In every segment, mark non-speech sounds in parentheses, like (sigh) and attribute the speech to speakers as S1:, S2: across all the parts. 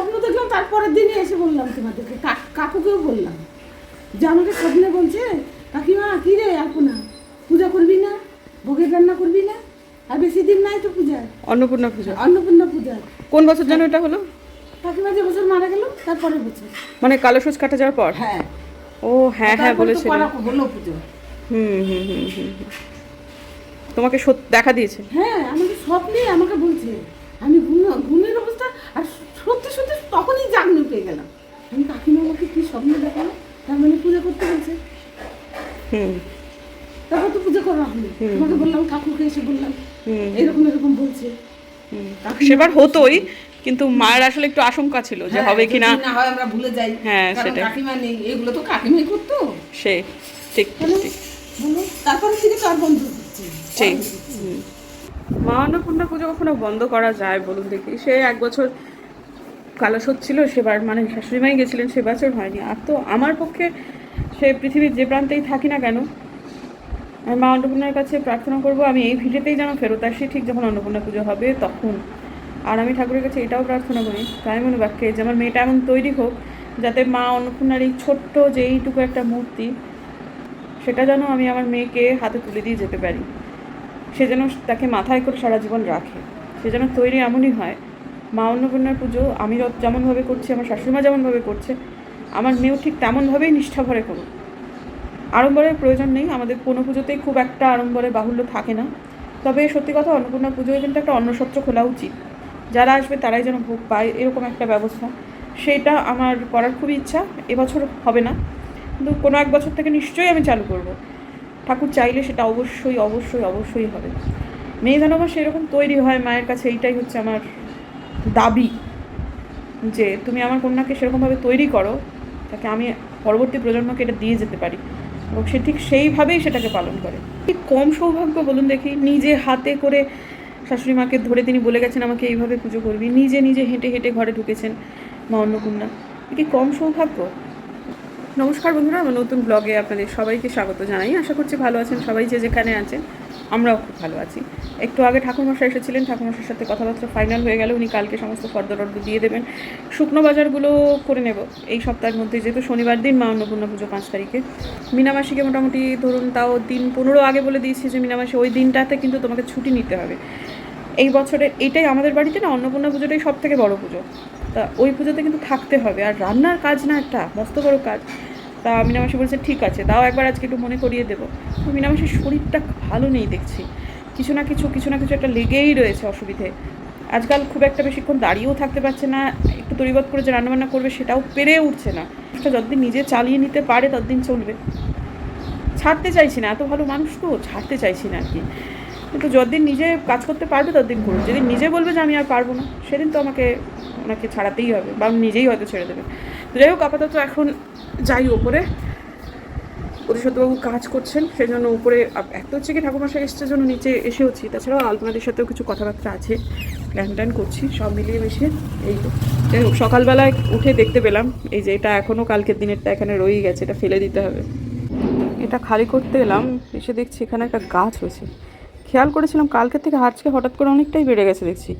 S1: স্বপ্ন দেখলাম তারপরের দিনই এসে বললাম তোমাদেরকে কাকুকেও বললাম যে আমাকে স্বপ্নে বলছে কাকিমা কী রে না পূজা করবি না ভোগের রান্না করবি না আর বেশি দিন নাই তো পূজা
S2: অন্নপূর্ণা পূজা
S1: অন্নপূর্ণা পূজা
S2: কোন বছর যেন এটা হলো
S1: কাকিমা যে বছর মারা গেল তারপরে বছর
S2: মানে কালো সুচ কাটা যাওয়ার পর হ্যাঁ ও হ্যাঁ হ্যাঁ
S1: বলেছে হুম হুম হুম হুম
S2: হুম তোমাকে দেখা দিয়েছে
S1: হ্যাঁ আমাকে স্বপ্নে আমাকে বলছে আমি ঘুম ঘুমের অবস্থা আর করতে শুনতে তখনই জাগনি পেয়ে গেলাম আমি কাকিমা আমাকে কি স্বপ্ন দেখালো তার মানে পূজা করতে গেছে তারপর তো পূজা করা হলো তোমাকে বললাম কাকুকে এসে বললাম এরকম এরকম বলছে
S2: সেবার হতোই কিন্তু মায়ের আসলে একটু আশঙ্কা ছিল যে হ্যাঁ, হবে কিনা
S1: না হয় আমরা ভুলে যাই হ্যাঁ সেটা কাকিমা নেই এগুলো তো কাকিমাই করতো
S2: সে ঠিক ঠিক
S1: তারপরে থেকে তার বন্ধু ঠিক
S2: মা অন্নপূর্ণা পুজো কখনো বন্ধ করা যায় বলুন দেখি সে এক বছর কালাস হচ্ছিল সেবার মানে শাশুড়িমাই গেছিলেন সে বছর হয়নি আর তো আমার পক্ষে সে পৃথিবীর যে প্রান্তেই থাকি না কেন আমি মা অন্নপূর্ণার কাছে প্রার্থনা করব আমি এই ভিডিওতেই যেন ফেরত আসি ঠিক যখন অন্নপূর্ণা পুজো হবে তখন আর আমি ঠাকুরের কাছে এটাও প্রার্থনা করি তাই মনে বাক্যে যে আমার মেয়েটা এমন তৈরি হোক যাতে মা অন্নপূর্ণার এই ছোট্ট যে এইটুকু একটা মূর্তি সেটা যেন আমি আমার মেয়েকে হাতে তুলে দিয়ে যেতে পারি সে যেন তাকে মাথায় করে সারা জীবন রাখে সে যেন তৈরি এমনই হয় মা অন্নপূর্ণার পুজো আমি যেমনভাবে করছি আমার শাশুড়িমা যেমনভাবে করছে আমার মেয়েও ঠিক তেমনভাবেই নিষ্ঠা ভরে করুক আড়ম্বরের প্রয়োজন নেই আমাদের কোনো পুজোতেই খুব একটা আড়ম্বরে বাহুল্য থাকে না তবে সত্যি কথা অন্নপূর্ণা পুজোয় কিন্তু একটা অন্নসত্র খোলা উচিত যারা আসবে তারাই যেন ভোগ পায় এরকম একটা ব্যবস্থা সেটা আমার করার খুবই ইচ্ছা এবছর হবে না কিন্তু কোনো এক বছর থেকে নিশ্চয়ই আমি চালু করব ঠাকুর চাইলে সেটা অবশ্যই অবশ্যই অবশ্যই হবে মেয়ে যেন আমার সেরকম তৈরি হয় মায়ের কাছে এইটাই হচ্ছে আমার দাবি যে তুমি আমার কন্যাকে সেরকমভাবে তৈরি করো তাকে আমি পরবর্তী প্রজন্মকে এটা দিয়ে যেতে পারি এবং সে ঠিক সেইভাবেই সেটাকে পালন করে ঠিক কম সৌভাগ্য বলুন দেখি নিজে হাতে করে শাশুড়ি মাকে ধরে তিনি বলে গেছেন আমাকে এইভাবে পুজো করবি নিজে নিজে হেঁটে হেঁটে ঘরে ঢুকেছেন মা অন্নপূর্ণা এটি কম সৌভাগ্য নমস্কার বন্ধুরা আমার নতুন ব্লগে আপনাদের সবাইকে স্বাগত জানাই আশা করছি ভালো আছেন সবাই যে যেখানে আছেন আমরাও খুব ভালো আছি একটু আগে মশাই এসেছিলেন ঠাকুরমশার সাথে কথাবার্তা ফাইনাল হয়ে গেল উনি কালকে সমস্ত ফর্দ টর্দ দিয়ে দেবেন শুকনো বাজারগুলো করে নেব এই সপ্তাহের মধ্যে যেহেতু শনিবার দিন মা অন্নপূর্ণা পুজো পাঁচ তারিখে মিনামাসিকে মোটামুটি ধরুন তাও দিন পনেরো আগে বলে দিয়েছি যে মিনামাসি ওই দিনটাতে কিন্তু তোমাকে ছুটি নিতে হবে এই বছরে এটাই আমাদের বাড়িতে না অন্নপূর্ণা পুজোটাই সব থেকে বড়ো পুজো তা ওই পুজোতে কিন্তু থাকতে হবে আর রান্নার কাজ না একটা মস্ত বড়ো কাজ তা মিনামাসি বলছে ঠিক আছে তাও একবার আজকে একটু মনে করিয়ে দেবো মিনামাসির শরীরটা ভালো নেই দেখছি কিছু না কিছু কিছু না কিছু একটা লেগেই রয়েছে অসুবিধে আজকাল খুব একটা বেশিক্ষণ দাঁড়িয়েও থাকতে পারছে না একটু তরিবত করে যে রান্নাবান্না করবে সেটাও পেরে উঠছে না যতদিন নিজে চালিয়ে নিতে পারে ততদিন চলবে ছাড়তে চাইছি না এত ভালো মানুষ তো ছাড়তে চাইছি না আর কি কিন্তু যতদিন নিজে কাজ করতে পারবে ততদিন করুন যেদিন নিজে বলবে যে আমি আর পারবো না সেদিন তো আমাকে ওনাকে ছাড়াতেই হবে বা নিজেই হয়তো ছেড়ে দেবে যাই হোক আপাতত এখন যাই ওপরে অধিশতবাবু কাজ করছেন সেজন্য উপরে এত হচ্ছে কি ঠাকুরমশাই এসছে জন্য নিচে এসেওছি তাছাড়াও আলপনাদের সাথেও কিছু কথাবার্তা আছে প্ল্যান ট্যান করছি সব মিলিয়ে মিশিয়ে এই যাই হোক সকালবেলায় উঠে দেখতে পেলাম এই যে এটা এখনও কালকের দিনেরটা এখানে রয়েই গেছে এটা ফেলে দিতে হবে এটা খালি করতে এলাম এসে দেখছি এখানে একটা গাছ হয়েছে খেয়াল করেছিলাম কালকে থেকে আজকে হঠাৎ করে অনেকটাই বেড়ে গেছে দেখছি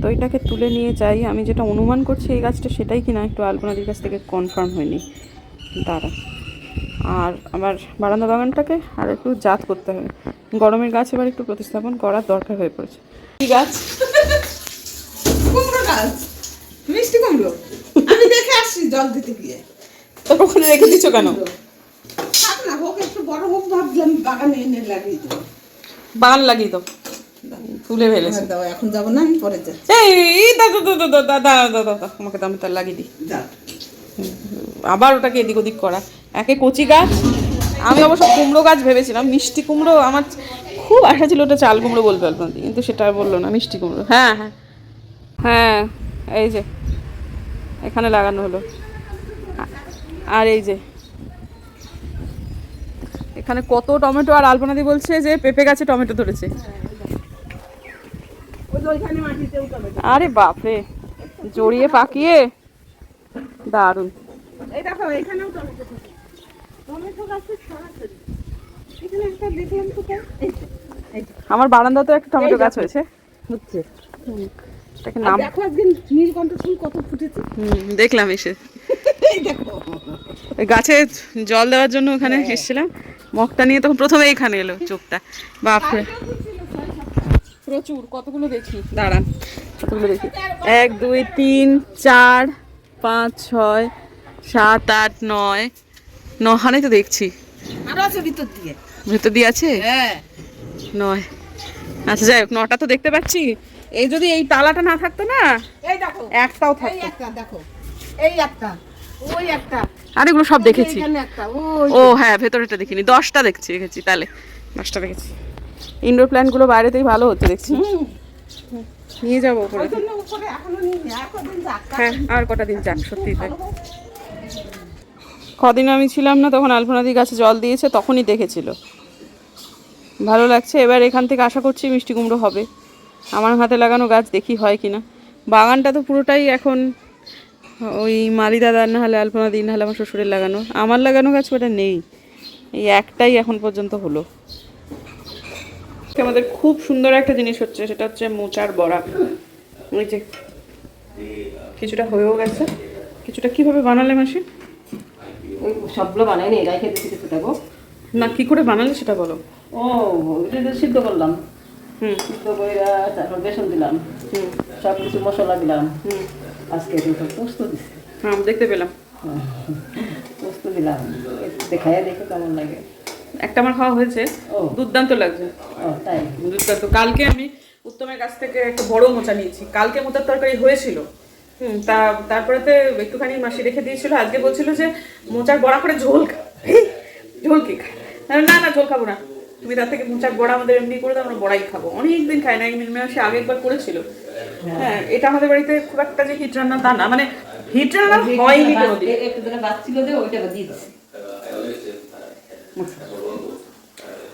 S2: তো এটাকে তুলে নিয়ে যাই আমি যেটা অনুমান করছি এই গাছটা সেটাই কিনা একটু আলপনাদির কাছ থেকে কনফার্ম হয়নি দাঁড়া আর আমার বারান্দা বাগানটাকে আর একটু জাত করতে হবে গরমের গাছ এবার একটু প্রতিস্থাপন করার দরকার হয়ে পড়েছে
S1: কি গাছ কুমড়ো গাছ মিষ্টি কুমড়ো আমি দেখে আসছি জল দিতে গিয়ে
S2: তারপর ওখানে রেখে দিচ্ছ কেন
S1: একটু বড় হোক ভাবলাম বাগানে লাগিয়ে দেবো
S2: বাগান লাগিয়ে দাও তুলে হ্যাঁ, ফেলেছে
S1: দাও এখন যাবো না আমি পরে যাচ্ছি
S2: এই দাদা দাদা দাদা দাদা দাদা আমাকে দাম তার লাগিয়ে দিই আবার ওটাকে এদিক ওদিক করা একে কচি গাছ আমি অবশ্য কুমড়ো গাছ ভেবেছিলাম মিষ্টি কুমড়ো আমার খুব আশা ছিল ওটা চাল কুমড়ো বলবে আপনাদের কিন্তু সেটা বললো না মিষ্টি কুমড়ো হ্যাঁ হ্যাঁ হ্যাঁ এই যে এখানে লাগানো হলো আর এই যে এখানে কত টমেটো আর আলপনাদি বলছে যে পেঁপে গাছে টমেটো ধরেছে আরে বাপরে জড়িয়ে পাকিয়ে দারুণ আমার বারান্দা তো টমেটো একটা আমার একটা টমেটো গাছ হয়েছে হচ্ছে দেখলাম এসে গাছে জল দেওয়ার জন্য ওখানে হ্যাঁ। এসেছিলাম মগটা নিয়ে তখন প্রথমে এখানে এলো চোখটা বাপরে
S1: প্রচুর কতগুলো দেখি
S2: দাঁড়ান কতগুলো দেখি এক দুই তিন চার পাঁচ ছয় সাত আট নয় নহানে তো দেখছি ভিতর দিয়ে আছে হ্যাঁ নয় আচ্ছা যাই হোক নটা তো দেখতে পাচ্ছি এই যদি এই তালাটা না থাকতো না এই দেখো একটাও থাকতো
S1: একটা দেখো এই একটা ওই একটা
S2: আর এগুলো সব দেখেছি ও হ্যাঁ ভেতরেটা দেখিনি দশটা দেখছি দেখেছি তাহলে দশটা দেখেছি ইনডোর প্ল্যান্টগুলো বাইরেতেই ভালো হচ্ছে দেখছি নিয়ে যাবো উপরে হ্যাঁ আর কটা দিন যাক সত্যি তাই কদিন আমি ছিলাম না তখন আলপনাদি গাছে জল দিয়েছে তখনই দেখেছিল ভালো লাগছে এবার এখান থেকে আশা করছি মিষ্টি কুমড়ো হবে আমার হাতে লাগানো গাছ দেখি হয় কি না বাগানটা তো পুরোটাই এখন ওই মালি দাদার না হলে আলপনা না হলে আমার শ্বশুরের লাগানো আমার লাগানো গাছ ওটা নেই এই একটাই এখন পর্যন্ত হলো আমাদের খুব সুন্দর একটা জিনিস হচ্ছে সেটা হচ্ছে মোচার বড়া ওই যে কিছুটা হয়েও গেছে কিছুটা কিভাবে বানালে মাসি
S1: ওই সবগুলো বানাইনি রাইখে দিতে কিছু দেবো
S2: না কি করে বানালে সেটা বলো
S1: ও ওইটা সিদ্ধ করলাম হুম সিদ্ধ করে তারপর বেসন দিলাম হুম সব কিছু মশলা দিলাম হুম আজকে একটু পোস্ত দিছি
S2: হ্যাঁ দেখতে পেলাম
S1: পোস্ত দিলাম দেখায় দেখো কেমন লাগে
S2: একটা আমার খাওয়া হয়েছে দুর্দান্ত লাগছে তাই দুর্দান্ত কালকে আমি উত্তমের কাছ থেকে একটা বড় মোচা নিয়েছি কালকে মোচার তরকারি হয়েছিল তা তো একটুখানি মাসি রেখে দিয়েছিল আজকে বলছিল যে মোচার বড়া করে ঝোল ঝোল কি খায় না না ঝোল খাবো না তুমি তার থেকে মোচার বড়া আমাদের এমনি করে দাও আমরা বড়াই খাবো অনেকদিন খাই না মিল মাসে আগে একবার করেছিল হ্যাঁ।, হ্যাঁ এটা আমাদের বাড়িতে খুব একটা যে হিট রান্না তা না মানে হিট রান্না হয়নি
S1: কোনোদিন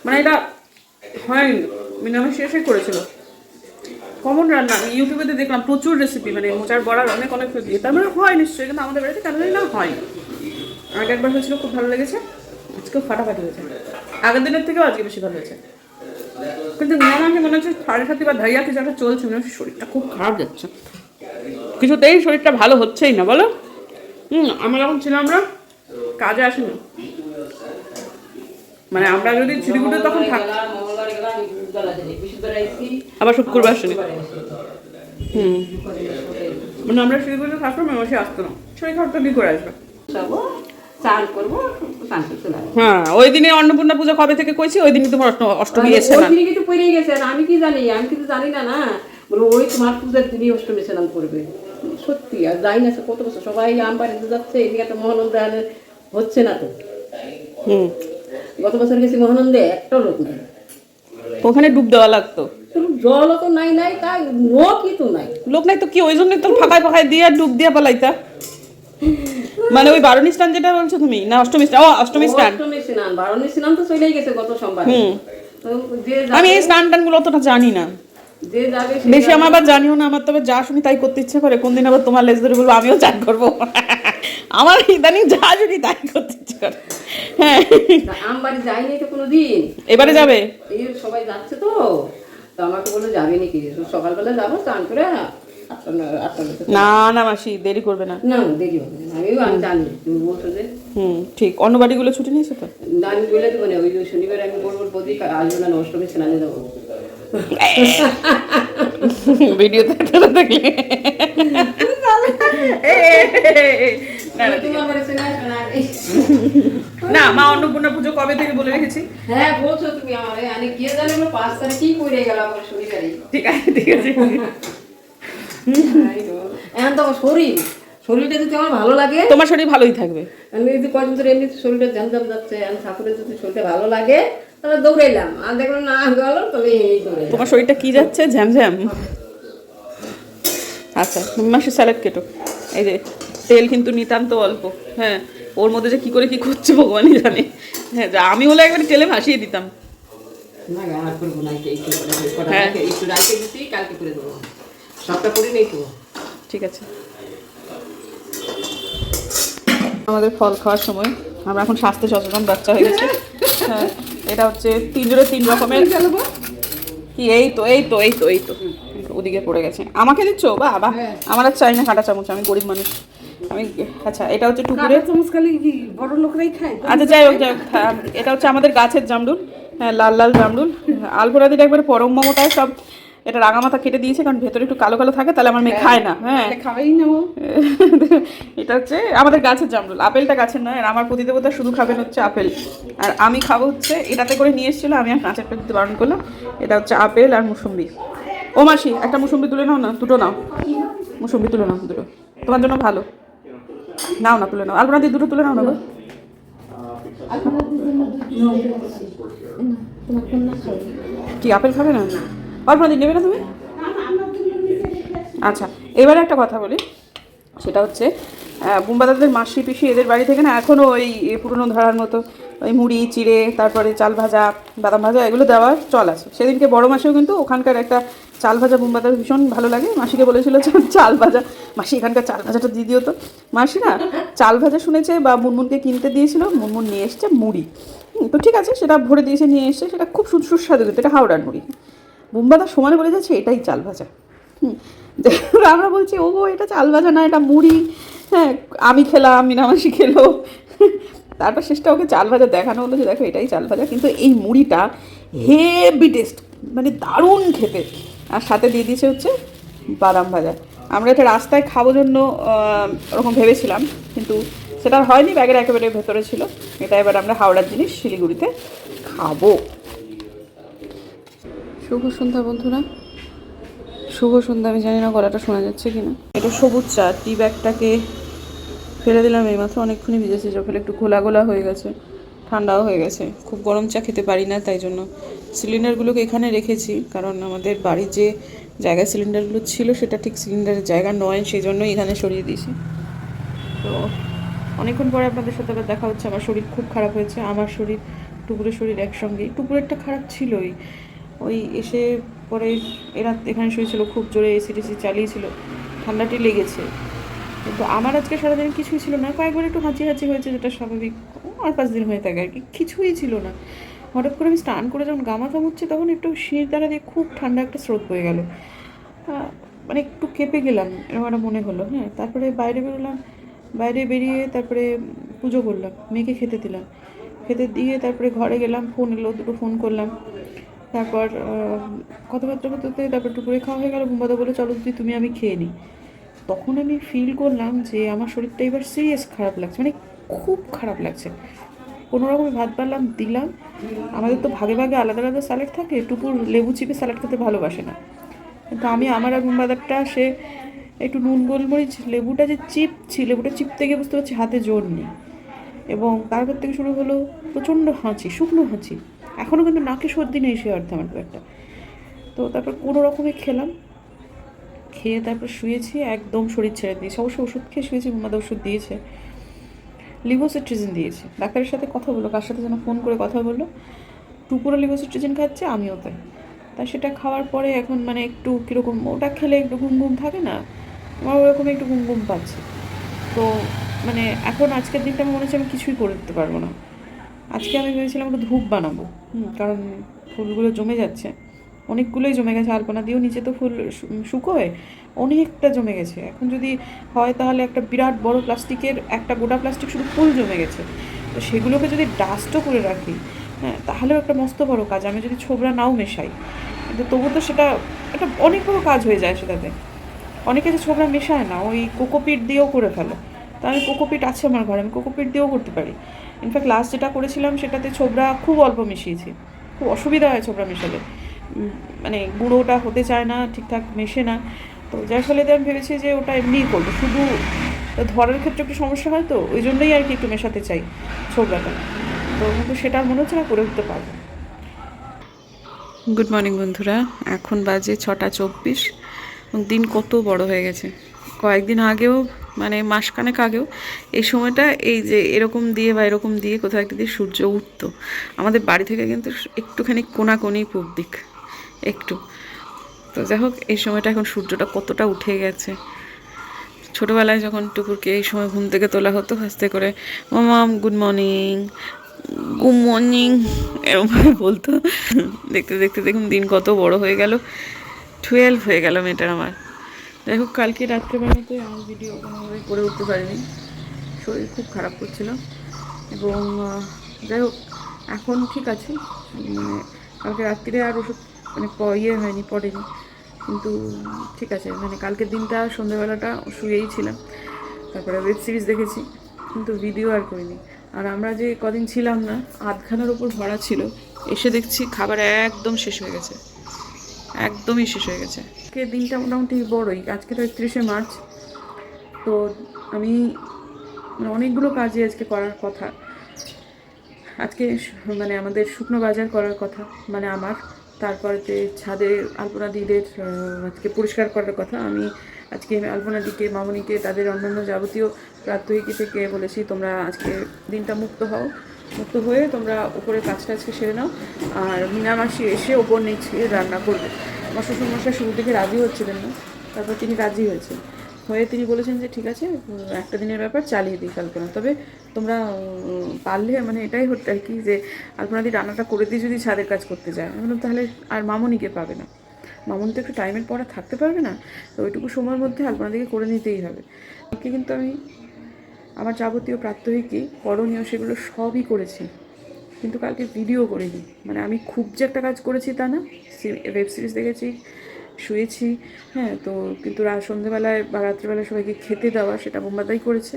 S2: মানে এটা হয়নি মিনামাসি এসে করেছিল কমন রান্না আমি ইউটিউবেতে দেখলাম প্রচুর রেসিপি মানে মোচার বড়ার অনেক অনেক রেসিপি তার মানে হয় নিশ্চয়ই কিন্তু আমাদের বাড়িতে কেন না হয় আগে একবার হয়েছিল খুব ভালো লেগেছে আজকেও ফাটাফাটি হয়েছে আগের দিনের থেকেও আজকে বেশি ভালো হয়েছে কিন্তু আমাকে মনে হচ্ছে সাড়ে সাথে বা ধাইয়া কিছু একটা চলছে মনে হচ্ছে শরীরটা খুব খারাপ যাচ্ছে কিছুতেই শরীরটা ভালো হচ্ছেই না বলো হুম আমরা যখন ছিলাম আমরা কাজে আসিনি মানে আমরা যদি ছিড়িগুটে তখন আবার শুক্রবার শনি হুম মানে আমরা শিলিগুড়িতে থাকবো মেমাসে আসতো না ছয় ঘরটানি করে
S1: আসবো
S2: হ্যাঁ, অন্নপূর্ণা কবে থেকে কইছি ওই দিনই তোমার অষ্টমী
S1: কিন্তু পড়ে গেছে আর আমি কি জানি আমি কিন্তু না ওই দিনই অষ্টমী স্নান করবে সত্যি আর যাই কত সবাই যাচ্ছে এদিকে তো হচ্ছে না তো গত বছর গেছি মহানন্দে একটা লোক নাই
S2: ওখানে ডুব দেওয়া লাগতো
S1: তো নাই নাই তাই লোকই তো নাই
S2: লোক নাই তো কি ওই জন্য ফাঁকায় ফাঁকায় দিয়ে ডুব দিয়ে পালাইতা মানে ওই বারণী স্নান যেটা বলছো তুমি না অষ্টমী স্নান
S1: ও অষ্টমী স্নান অষ্টমী স্নান বারণী স্নান তো চলেই গেছে গত সোমবার হুম
S2: আমি এই স্নান টানগুলো অতটা জানি না বেশি আমার আবার জানিও না আমার তবে যা শুনি তাই করতে ইচ্ছে করে কোনদিন আবার তোমার লেজ ধরে বলবো আমিও চান করবো আমার ইদানিং যা যদি তাই করতে করে
S1: হ্যাঁ আমবাড়ি যাইনি তো কোনো দিন এবারে যাবে সবাই যাচ্ছে তো তো আমাকে বলে যাবে নাকি সকালবেলা যাবো স্নান করে না
S2: না মাসি দেরি করবে না
S1: না দেরি আমি জানি তুমি
S2: হুম ঠিক অন্য বাড়িগুলো ছুটি নিয়েছো তো
S1: বলে দেবো না ওই শনিবার আমি বলবো বৌদি আসবো না অষ্টমী স্নানে যাবো
S2: ভিডিওতে না মা অন্নপূর্ণা পুজো কবে থেকে বলে রেখেছি
S1: হ্যাঁ বলছো তুমি আমারে আমি জানি আমরা পাঁচ কি করে গেলাম আমার শনিবারে
S2: ঠিক আছে ঠিক আছে
S1: এখন তো আমার শরীর শরীরটা যদি আমার ভালো লাগে
S2: তোমার শরীর ভালোই থাকবে
S1: আমি যদি কয়েকদিন ধরে এমনি শরীরটা জানজাম যাচ্ছে আমি ঠাকুরের যদি শরীরটা ভালো লাগে তাহলে দৌড়াইলাম আর দেখলাম না গেল তবে
S2: তোমার শরীরটা কি যাচ্ছে ঝ্যামঝ্যাম আচ্ছা মাসে স্যালাড কেটো এই যে তেল কিন্তু নিতান্ত অল্প হ্যাঁ ওর মধ্যে যে কি করে কি করছে ভগবানই জানে হ্যাঁ আমি হলে একবার তেলে ভাসিয়ে দিতাম হ্যাঁ। ঠিক আছে আমাদের ফল খাওয়ার সময় আমরা এখন স্বাস্থ্য সচেতন বাচ্চা হয়ে গেছে হ্যাঁ এটা হচ্ছে তিন তিনজনে তিন রকমের কি এই তো এই তো এই তো এই তো ওদিকে পড়ে গেছে আমাকে দিচ্ছ বাবা হ্যাঁ। আমার আর চাই না কাঁটা চামচ আমি গরিব মানুষ আমি আচ্ছা এটা হচ্ছে টুকুরে
S1: চামচ খালি কি বড় লোকরাই খায়
S2: আচ্ছা যাই হোক যাই হোক হ্যাঁ, এটা হচ্ছে আমাদের গাছের জামরুল হ্যাঁ লাল লাল জামরুল আলপোরা একবার পরম মমতায় সব এটা রাঙা মাথা কেটে দিয়েছে কারণ ভেতরে একটু কালো কালো থাকে তাহলে আমার মেয়ে হ্যাঁ। খায় না
S1: হ্যাঁ, হ্যাঁ খাবেই না
S2: (laughs) এটা হচ্ছে আমাদের গাছের জামরুল আপেলটা গাছের নয় আর আমার প্রতিদেবতা শুধু খাবেন হচ্ছে আপেল আর আমি খাবো হচ্ছে এটাতে করে নিয়ে এসেছিলো আমি আর কাঁচের প্রতি বারণ করলাম এটা হচ্ছে আপেল আর মুসম্বি ও মাসি একটা মুসম্বি তুলে নাও না দুটো নাও মুসম্বি তুলে নাও দুটো তোমার জন্য ভালো নাও না তুলে নাও আলপনা দিয়ে দুটো তুলে নাও না কি আপেল খাবে না অল্পনাদি নেবে না তুমি আচ্ছা এবারে একটা কথা বলি সেটা হচ্ছে বুম্বাদাদের মাসি পিসি এদের বাড়ি থেকে না এখনও ওই পুরনো ধরার মতো ওই মুড়ি চিড়ে তারপরে চাল ভাজা বাদাম ভাজা এগুলো দেওয়ার চল আছে সেদিনকে বড় মাসেও কিন্তু ওখানকার একটা চাল ভাজা বুম্বাদার ভীষণ ভালো লাগে মাসিকে বলেছিল চাল ভাজা মাসি এখানকার চাল ভাজাটা দিয়ে দিও তো মাসি না চাল ভাজা শুনেছে বা মুনমুনকে কিনতে দিয়েছিল মুনমুন নিয়ে এসছে মুড়ি তো ঠিক আছে সেটা ভরে দিয়েছে নিয়ে এসছে সেটা খুব সুস্বাদু কিন্তু এটা হাওড়ার মুড়ি বোম্বাদা সমানে বলে যাচ্ছে এটাই চাল ভাজা হুম আমরা বলছি ও এটা চাল ভাজা না এটা মুড়ি হ্যাঁ আমি খেলাম মিনামাসি খেলো তারপর শেষটা ওকে চাল ভাজা দেখানো হলো যে দেখো এটাই চাল ভাজা কিন্তু এই মুড়িটা হেভি টেস্ট মানে দারুণ খেতে আর সাথে দিয়ে দিয়েছে হচ্ছে বাদাম ভাজা আমরা এটা রাস্তায় খাবো জন্য ওরকম ভেবেছিলাম কিন্তু সেটা হয়নি ব্যাগের একেবারে ভেতরে ছিল এটা এবার আমরা হাওড়ার জিনিস শিলিগুড়িতে খাবো শুভ সন্ধ্যা বন্ধুরা শুভ সন্ধ্যা আমি জানি না গলাটা শোনা যাচ্ছে কি না এটা সবুজ চা টি ব্যাগটাকে ফেলে দিলাম এই মাত্র অনেকক্ষণই ভিজেছে যখন একটু ঘোলা গোলা হয়ে গেছে ঠান্ডাও হয়ে গেছে খুব গরম চা খেতে পারি না তাই জন্য সিলিন্ডারগুলোকে এখানে রেখেছি কারণ আমাদের বাড়ির যে জায়গায় সিলিন্ডারগুলো ছিল সেটা ঠিক সিলিন্ডারের জায়গা নয় সেই জন্যই এখানে সরিয়ে দিয়েছি তো অনেকক্ষণ পরে আপনাদের সাথে আবার দেখা হচ্ছে আমার শরীর খুব খারাপ হয়েছে আমার শরীর টুকুরের শরীর একসঙ্গেই টুকুরেরটা খারাপ ছিলই ওই এসে পরে এরা এখানে শুয়েছিল খুব জোরে এসি টেসি চালিয়েছিল ঠান্ডাটি লেগেছে কিন্তু আমার আজকে সারাদিন কিছুই ছিল না কয়েকবার একটু হাঁচি হাঁচি হয়েছে যেটা স্বাভাবিক আর পাঁচ দিন হয়ে থাকে আর কি কিছুই ছিল না হঠাৎ করে আমি স্নান করে যখন গামা কামুচ্ছে তখন একটু শীত দ্বারা দিয়ে খুব ঠান্ডা একটা স্রোত হয়ে গেল মানে একটু কেঁপে গেলাম এরকম একটা মনে হলো হ্যাঁ তারপরে বাইরে বেরোলাম বাইরে বেরিয়ে তারপরে পুজো করলাম মেয়েকে খেতে দিলাম খেতে দিয়ে তারপরে ঘরে গেলাম ফোন এলো দুটো ফোন করলাম তারপর কথাবার্তা বলতে তারপর দুপুরে খাওয়া হয়ে গেল বুম্বাদা বলে চলো দিদি তুমি আমি খেয়ে নিই তখন আমি ফিল করলাম যে আমার শরীরটা এবার সিরিয়াস খারাপ লাগছে মানে খুব খারাপ লাগছে কোনো রকমে ভাত পারলাম দিলাম আমাদের তো ভাগে ভাগে আলাদা আলাদা স্যালাড থাকে টুপুর লেবু চিপে স্যালাড খেতে ভালোবাসে না কিন্তু আমি আমার আর বাদারটা সে একটু নুন গোলমরিচ লেবুটা যে চিপছি লেবুটা চিপতে গিয়ে বুঝতে পারছি হাতে জোর নেই এবং তারপর থেকে শুরু হলো প্রচণ্ড হাঁচি শুকনো হাঁচি এখনও কিন্তু নাকে সর্দি নেই সে অর্থে আমার খুব একটা তো তারপর কোনো রকমে খেলাম খেয়ে তারপর শুয়েছি একদম শরীর ছেড়ে দিয়েছি অবশ্য ওষুধ খেয়ে শুয়েছি মাদ ওষুধ দিয়েছে লিভোসিট্রিজিন দিয়েছে ডাক্তারের সাথে কথা বললো কার সাথে যেন ফোন করে কথা বললো টুকুরো লিভোসিট্রিজিন খাচ্ছে আমিও তাই তাই সেটা খাওয়ার পরে এখন মানে একটু কীরকম ওটা খেলে একটু ঘুম ঘুম থাকে না আমার ওরকম একটু ঘুম ঘুম পাচ্ছে তো মানে এখন আজকের দিনটা মনে হচ্ছে আমি কিছুই করে দিতে পারবো না আজকে আমি ভেবেছিলাম একটা ধূপ বানাবো কারণ ফুলগুলো জমে যাচ্ছে অনেকগুলোই জমে গেছে আলপনা দিয়েও নিচে তো ফুল শুকোয় অনেকটা জমে গেছে এখন যদি হয় তাহলে একটা বিরাট বড় প্লাস্টিকের একটা গোটা প্লাস্টিক শুধু ফুল জমে গেছে তো সেগুলোকে যদি ডাস্টও করে রাখি হ্যাঁ তাহলেও একটা মস্ত বড় কাজ আমি যদি ছোবরা নাও মেশাই কিন্তু তবু তো সেটা একটা অনেক বড় কাজ হয়ে যায় সেটাতে অনেকে যে ছোবরা মেশায় না ওই কোকোপিট দিয়েও করে ফেলে আমি কোকোপিট আছে আমার ঘরে আমি কোকোপিট দিয়েও করতে পারি ইনফ্যাক্ট লাস্ট যেটা করেছিলাম সেটাতে ছোবরা খুব অল্প মিশিয়েছি খুব অসুবিধা হয় ছোবরা মেশালে মানে গুঁড়োটা হতে চায় না ঠিকঠাক মেশে না তো যার ফলে আমি ভেবেছি যে ওটা এমনিই করবো শুধু ধরার ক্ষেত্রে একটু সমস্যা হয় তো ওই জন্যই আর কি একটু মেশাতে চাই ছোবরাটা তো কিন্তু সেটা মনে হচ্ছে না করে উঠতে পারবো গুড মর্নিং বন্ধুরা এখন বাজে ছটা চব্বিশ দিন কত বড় হয়ে গেছে কয়েকদিন আগেও মানে মাসখানেক আগেও এই সময়টা এই যে এরকম দিয়ে বা এরকম দিয়ে কোথাও একটা দিয়ে সূর্য উঠত আমাদের বাড়ি থেকে কিন্তু একটুখানি কোনি পূর্ব দিক একটু তো যাই হোক এই সময়টা এখন সূর্যটা কতটা উঠে গেছে ছোটোবেলায় যখন টুকুরকে এই সময় ঘুম থেকে তোলা হতো হাসতে করে মামাম গুড মর্নিং গুড মর্নিং এরকমভাবে বলতো দেখতে দেখতে দেখুন দিন কত বড় হয়ে গেল টুয়েলভ হয়ে গেল মেয়েটার আমার দেখো কালকে রাত্রেবেলাতে আমি ভিডিও কোনোভাবেই করে উঠতে পারিনি শরীর খুব খারাপ করছিল এবং যাই হোক এখন ঠিক আছে মানে কালকে রাত্রিরে আর ওষুধ মানে ইয়ে হয়নি পড়েনি কিন্তু ঠিক আছে মানে কালকের দিনটা সন্ধ্যাবেলাটা শুয়েই ছিলাম তারপরে ওয়েব সিরিজ দেখেছি কিন্তু ভিডিও আর করিনি আর আমরা যে কদিন ছিলাম না আধখানার ওপর ভরা ছিল এসে দেখছি খাবার একদম শেষ হয়ে গেছে একদমই শেষ হয়ে গেছে আজকে দিনটা মোটামুটি বড়ই আজকে তো একত্রিশে মার্চ তো আমি মানে অনেকগুলো কাজই আজকে করার কথা আজকে মানে আমাদের শুকনো বাজার করার কথা মানে আমার তারপরেতে ছাদে আলপনা দিদের আজকে পরিষ্কার করার কথা আমি আজকে আলপনা দিকে মামনিকে তাদের অন্যান্য যাবতীয় প্রাত্যহিকী থেকে বলেছি তোমরা আজকে দিনটা মুক্ত হও মুক্ত হয়ে তোমরা উপরে কাজ টাজকে সেরে নাও আর মাসি এসে ওপর নিচে রান্না করবে আমার শ্বশুরমশাই শুরু থেকে রাজি হচ্ছিলেন না তারপর তিনি রাজি হয়েছেন হয়ে তিনি বলেছেন যে ঠিক আছে একটা দিনের ব্যাপার চালিয়ে দিই কাল্পনা তবে তোমরা পারলে মানে এটাই হচ্ছে আর কি যে আলপনাদি রান্নাটা করে দিয়ে যদি ছাদের কাজ করতে যায় আমি বললাম তাহলে আর মামনিকে পাবে না মামুন তো একটু টাইমের পরে থাকতে পারবে না তো ওইটুকু সময়ের মধ্যে আলপনাদিকে করে নিতেই হবে ওকে কিন্তু আমি আমার যাবতীয় প্রাত্যহিকই করণীয় সেগুলো সবই করেছি কিন্তু কালকে ভিডিও করিনি মানে আমি খুব যে একটা কাজ করেছি তা না ওয়েব সিরিজ দেখেছি শুয়েছি হ্যাঁ তো কিন্তু রাত সন্ধ্যেবেলায় বা রাত্রিবেলায় সবাইকে খেতে দেওয়া সেটা বোমবাদাই করেছে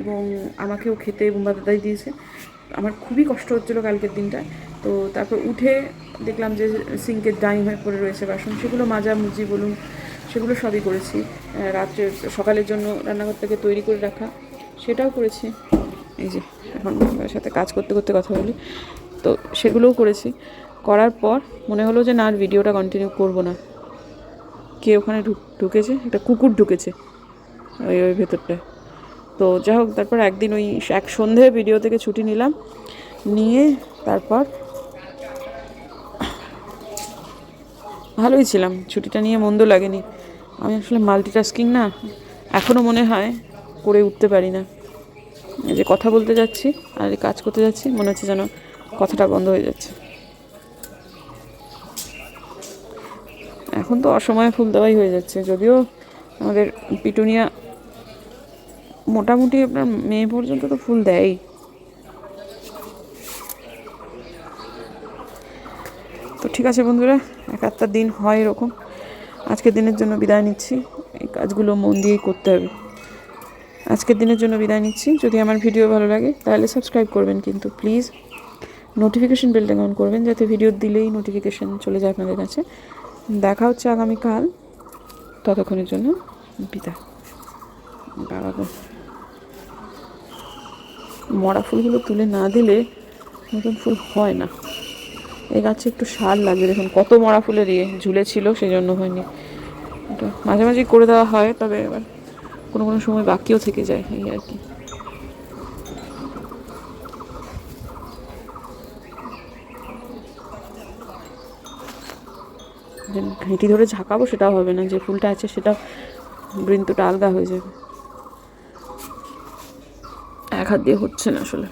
S2: এবং আমাকেও খেতে বোম্বাদাই দিয়েছে আমার খুবই কষ্ট হচ্ছিলো কালকের দিনটা তো তারপর উঠে দেখলাম যে সিঙ্কের ডাইম হয়ে পড়ে রয়েছে বাসন সেগুলো মাজা মুজি বলুন সেগুলো সবই করেছি রাত্রে সকালের জন্য রান্নাঘর থেকে তৈরি করে রাখা সেটাও করেছি এই যে এখন সাথে কাজ করতে করতে কথা বলি তো সেগুলোও করেছি করার পর মনে হলো যে না আর ভিডিওটা কন্টিনিউ করবো না কে ওখানে ঢুকেছে একটা কুকুর ঢুকেছে ওই ওই ভেতরটায় তো যাই হোক তারপর একদিন ওই এক সন্ধে ভিডিও থেকে ছুটি নিলাম নিয়ে তারপর ভালোই ছিলাম ছুটিটা নিয়ে মন্দ লাগেনি আমি আসলে মাল্টিটাস্কিং না এখনও মনে হয় করে উঠতে পারি না এই যে কথা বলতে যাচ্ছি আর কাজ করতে যাচ্ছি মনে হচ্ছে যেন কথাটা বন্ধ হয়ে যাচ্ছে এখন তো অসময়ে ফুল দেওয়াই হয়ে যাচ্ছে যদিও আমাদের পিটুনিয়া মোটামুটি আপনার মেয়ে পর্যন্ত তো ফুল দেয় তো ঠিক আছে বন্ধুরা এক একটা দিন হয় এরকম আজকের দিনের জন্য বিদায় নিচ্ছি এই কাজগুলো মন দিয়েই করতে হবে আজকের দিনের জন্য বিদায় নিচ্ছি যদি আমার ভিডিও ভালো লাগে তাহলে সাবস্ক্রাইব করবেন কিন্তু প্লিজ নোটিফিকেশান বেলটা অন করবেন যাতে ভিডিও দিলেই নোটিফিকেশান চলে যায় আপনাদের কাছে দেখা হচ্ছে আগামীকাল ততক্ষণের জন্য বিদায় বাবা গো মরা ফুলগুলো তুলে না দিলে নতুন ফুল হয় না এই গাছে একটু সার লাগে দেখুন কত মরা ফুলের ইয়ে ঝুলেছিল সেই জন্য হয়নি মাঝে মাঝে করে দেওয়া হয় তবে এবার কোনো কোনো সময় বাকিও থেকে যায় এই আর কি ঘেঁটি ধরে ঝাঁকাবো সেটাও হবে না যে ফুলটা আছে সেটা বৃন্তটা আলগা হয়ে যাবে এক হাত দিয়ে হচ্ছে না আসলে